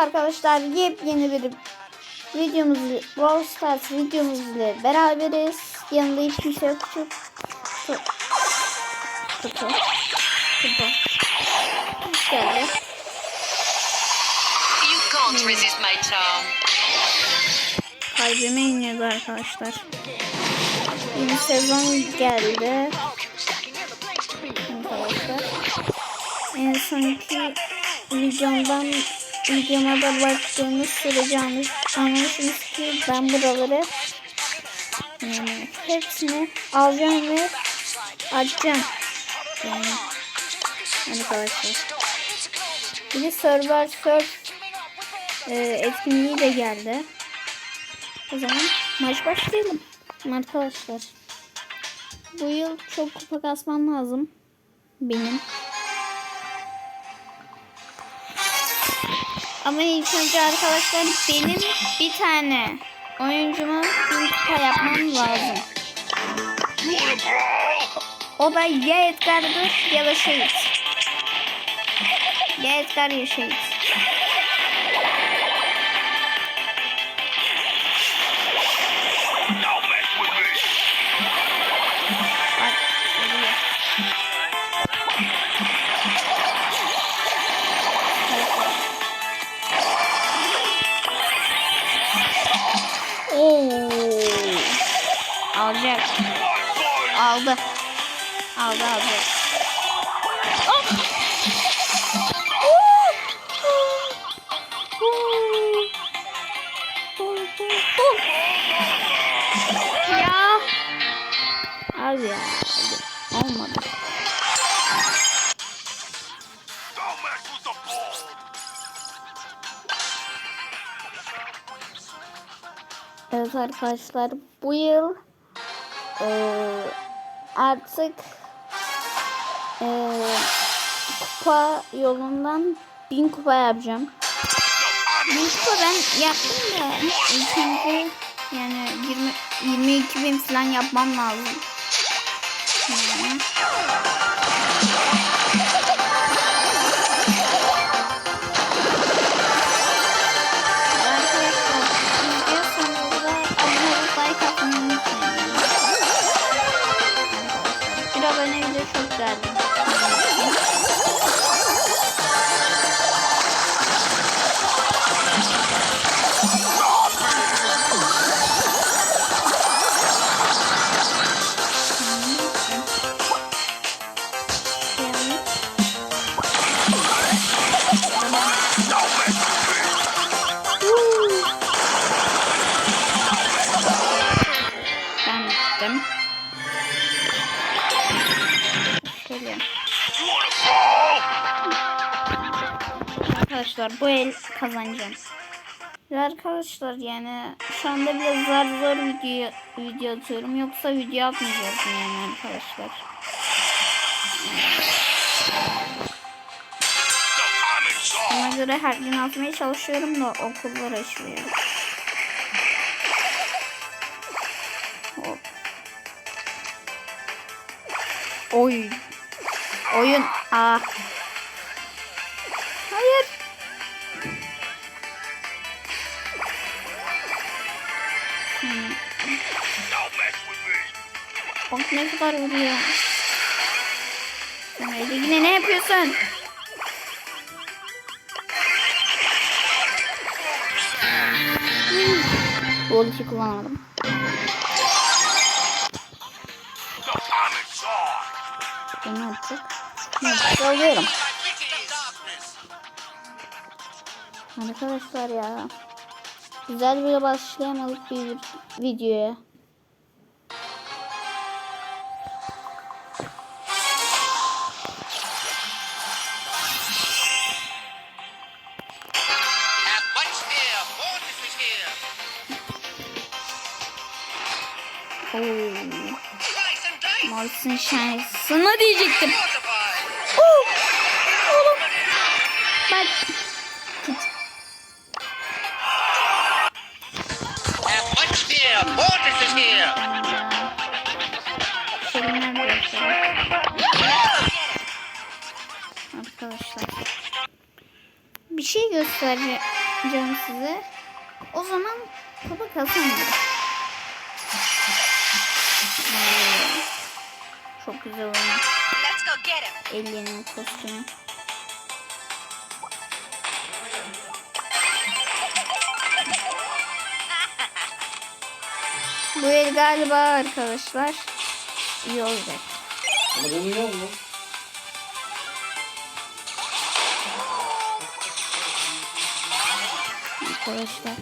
arkadaşlar yepyeni bir videomuz Brawl Stars videomuz ile beraberiz. Yanında hiç kimse yok. Şu Kutu. Kutu. Kutu. Hoş geldi. You can't resist my charm. Kalbime iniyordu arkadaşlar. Yeni sezon geldi. Arkadaşlar. En sonki videomdan videoma da baktığınız sürece anlamışsınız ki ben buraları yani hepsini alacağım ve açacağım. Yani arkadaşlar. Bir de Server Surf e, etkinliği de geldi. O zaman maç başlayalım arkadaşlar. Bu yıl çok kupa kasmam lazım. Benim. Ama ilk önce arkadaşlar benim bir tane oyuncuma bir kupa yapmam lazım. O da ya Edgar'dır ya da Şehit. Ya Edgar ya Şehit. Arkadaşlar bu yıl eee, artık eee, kupa yolundan bin kupa yapacağım. Bin kupa ben yaptım da önce yani 20, 22 bin falan yapmam lazım. Yani. Arkadaşlar bu el kazanacağım. Ve arkadaşlar yani şu anda biraz zar zor video video atıyorum yoksa video atmayacaktım yani arkadaşlar. Ona göre her gün atmaya çalışıyorum da okullar açılıyor. Oy. Oyun. Aa. Hmm. Bak ne kadar vuruyor. Sen yine ne yapıyorsun? Bu ulti kullanamadım. Ne yapacak? Ne yapacak? Alıyorum. Arkadaşlar ya. Güzel bir başlayamadık bir videoya. Dice. Morris'in şansını diyecektim. Oo. Oğlum. Bak. Şey göstereceğim. size. O zaman kupa kazanırım. Oo, Çok güzel him. Alien'in kostümü. Bu el galiba arkadaşlar iyi olacak. Ama bunun yok mu? Arkadaşlar.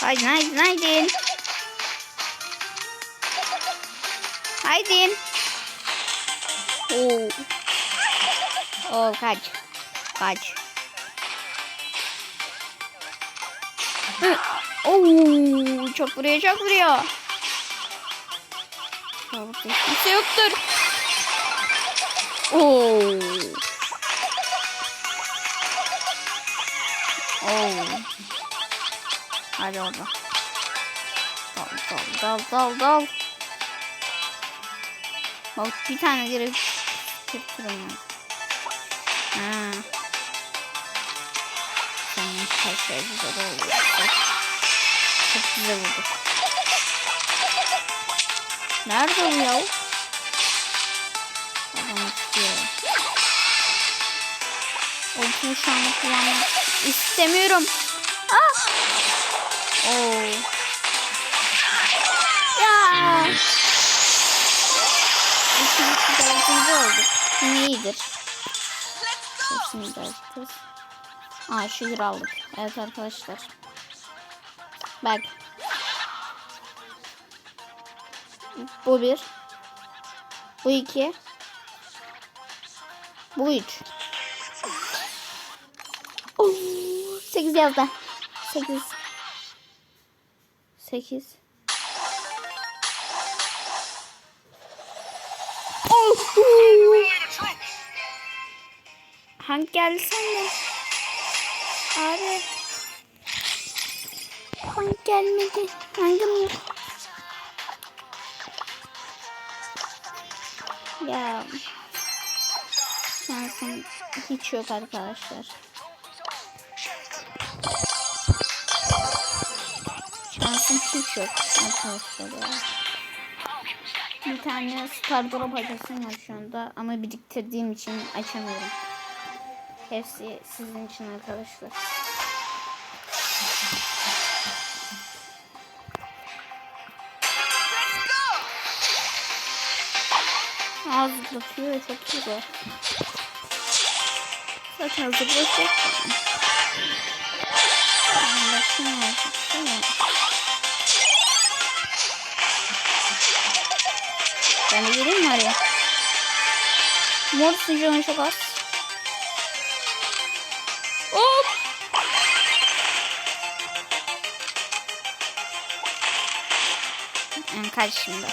Haydi haydi haydi. Haydi. Oo. Oo kaç. Kaç. Hı. Oo çok vuruyor çok vuruyor. Çabuk kimse yoktur. Oo. Oo. Hadi orada. Dal dal dal dal dal. Bak bir tane girip kırpırım ben. Ha. Senin her şey güzel oldu. Çok güzel oldu. Nerede bu ya? Adam istiyor. Ultimi şu anda kullanmak istemiyorum. Ah! Oo. Ya. Ultimi dördüncü olduk. Yine iyidir. Hepsini de açacağız. Aa şükür aldık. Evet arkadaşlar. Bak. Bu bir. Bu iki. Bu üç. Oo, sekiz yazdı. Sekiz. Sekiz. Oh, Hangi geldi sende? Abi. Hangi gelmedi? Hangi mi? Ya. Şansım hiç yok arkadaşlar. Şansım hiç yok arkadaşlar ya. Bir tane star drop açasım var şu anda ama biriktirdiğim için açamıyorum. Hepsi sizin için arkadaşlar. Az zıplatıyor ve çok güzel. Zaten zıplatacak. Değil mi? Ben de gireyim mi araya? Mor sıcağın çok az. Hop! Yani kaç şimdi?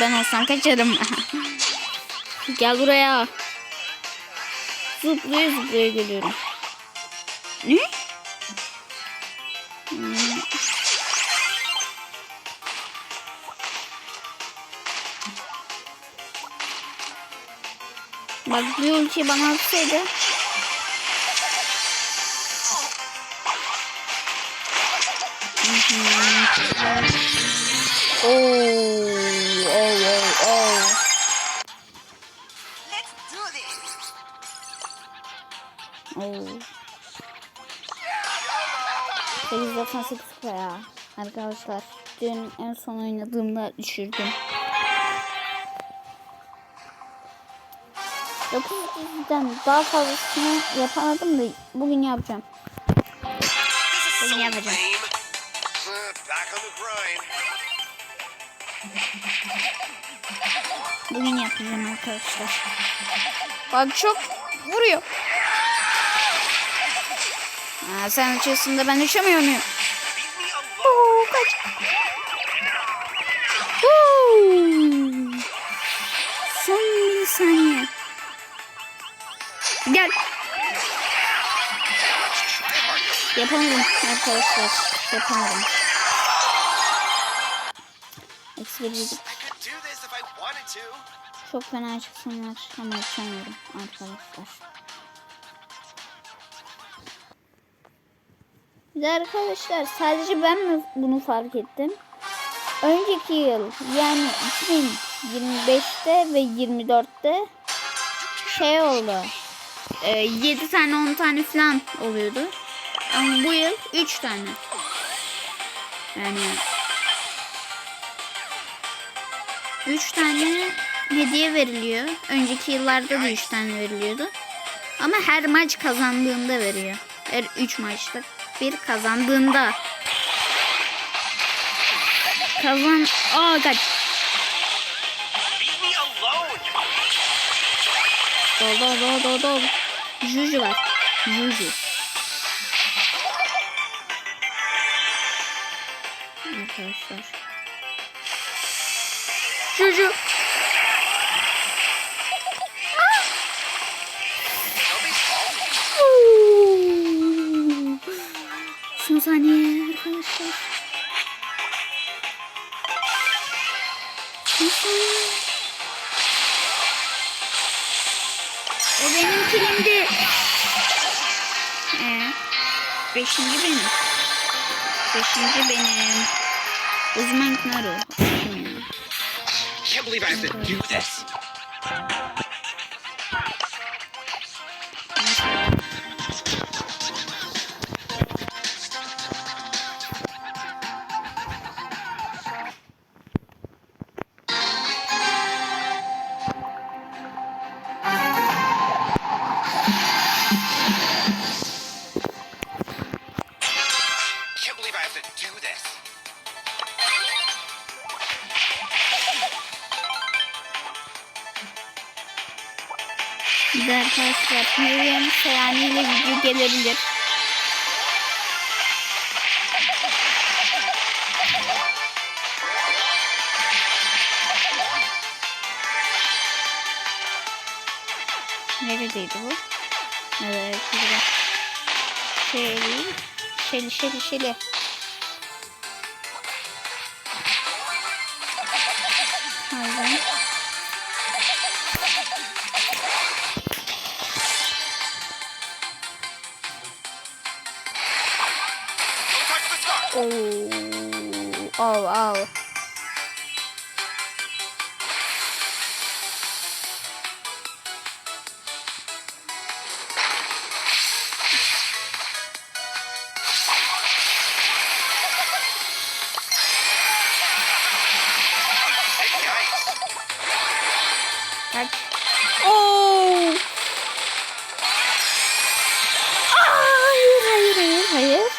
Ben olsam kaçarım. Gel buraya. Zıplaya zıplaya geliyorum. Ne? Bak bir ulti bana atsaydı. Oo, oh, oh, oh. Let's do this. Oo. 898 ya. Arkadaşlar dün en son oynadığımda düşürdüm. 900'den daha fazlasını yapamadım da bugün yapacağım. Bugün yapacağım. Bugün yapacağım arkadaşlar. Bak çok vuruyor. Ha, sen uçuyorsun da ben uçamıyor muyum? Oo, kaç. Son bir saniye. Gel. Yapamadım arkadaşlar. Yapamadım. Eksi Çok fena çıksın ama yapamıyorum arkadaşlar. De arkadaşlar sadece ben mi bunu fark ettim? Önceki yıl yani 2025'te ve 24'te şey oldu. 7 tane 10 tane falan oluyordu. Ama bu yıl 3 tane. Yani 3 tane hediye veriliyor. Önceki yıllarda da 3 tane veriliyordu. Ama her maç kazandığında veriyor. Her 3 maçta bir kazandığında. Kazan... Aa kaç. Dol dol dol dol dol. Juju var. Juju. Arkadaşlar. Fault. Son saniye arkadaşlar. O benim kilimdi. Ee, beşinci benim. Beşinci benim. Uzman Knaru. Believe I have to do this. Bir de arkadaşlar Miriam Seyani ile video gelebilir. Neredeydi bu? Evet, burada. Şeli, şeli, şeli, şeli. Hayvan. Kaç. Oo. Aa, hayır hayır hayır hayır.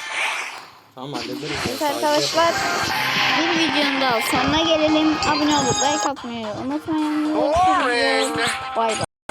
Tamam hallederiz. Evet arkadaşlar bir videonun daha sonuna gelelim. Abone olup like atmayı unutmayın. Bay bay.